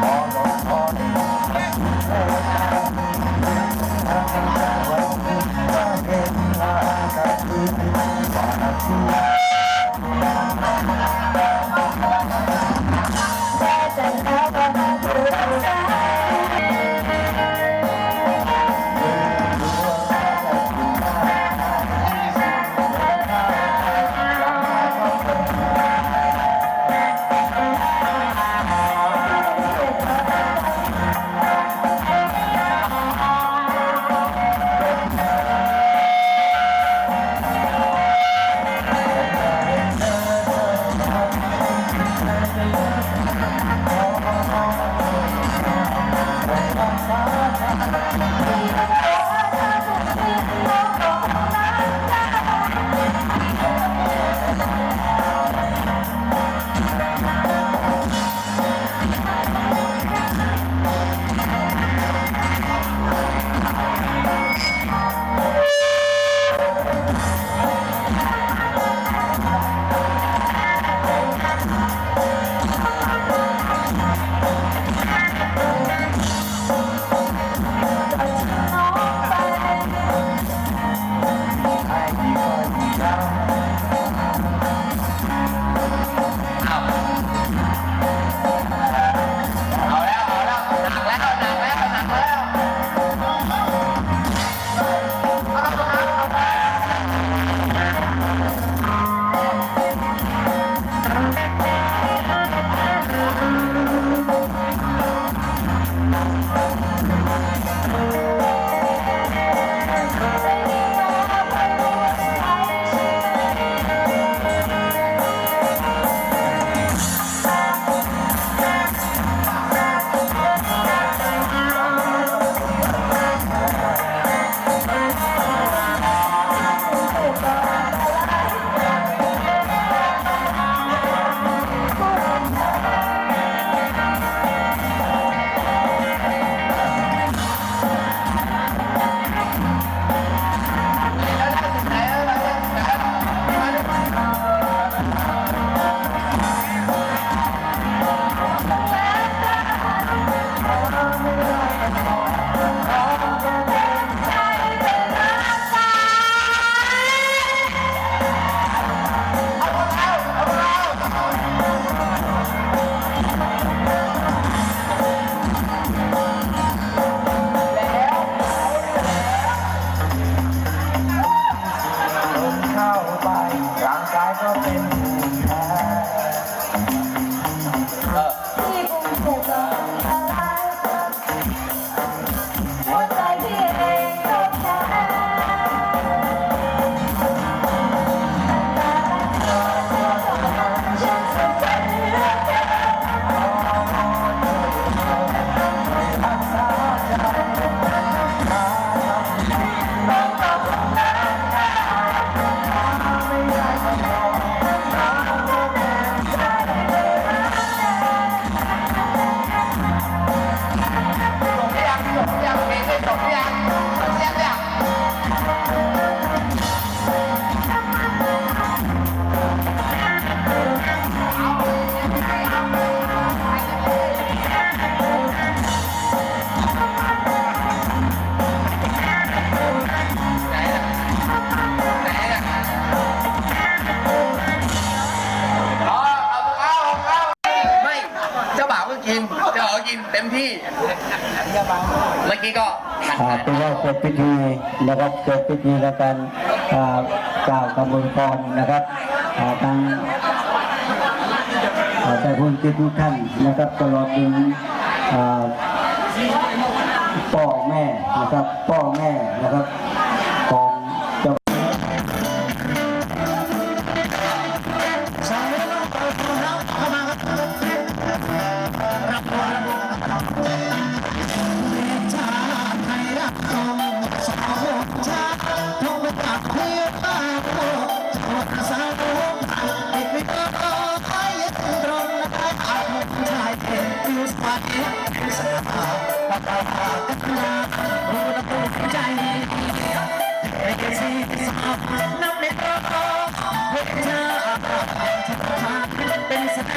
Monopoly Ha ha ha! เจ้าบ่ากินเต็มที่ เมื่อกี้ก็ทันอ่าเป็นว่าเกิดพิธีนะครับเกิดพิธีและการอ่ากล่าวคำบุญพรนะครับอ่าทางอ่าแต่คุณทุกท่านนะครับตลอดถึงอ่าพ่อแม่นะครับพ่อแม่นะครับของ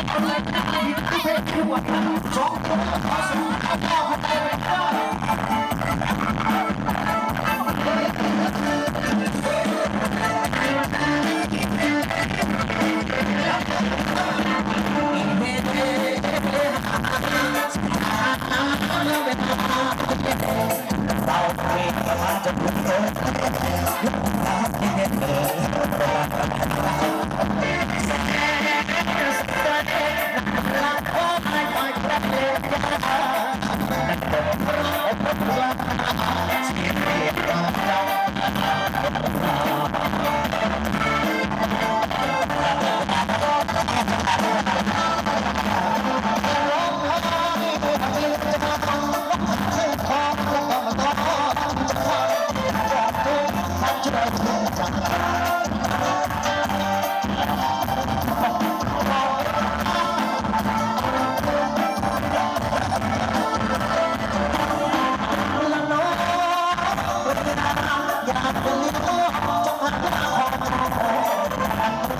I'm Thank you.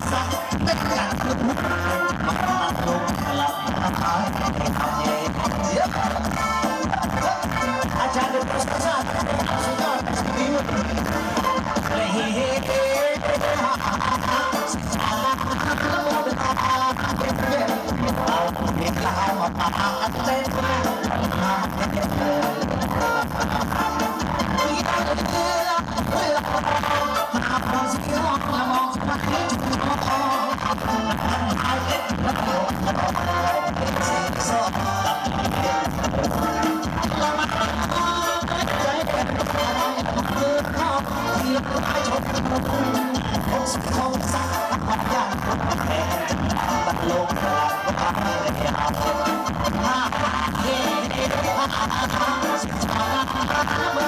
Salsa, I'm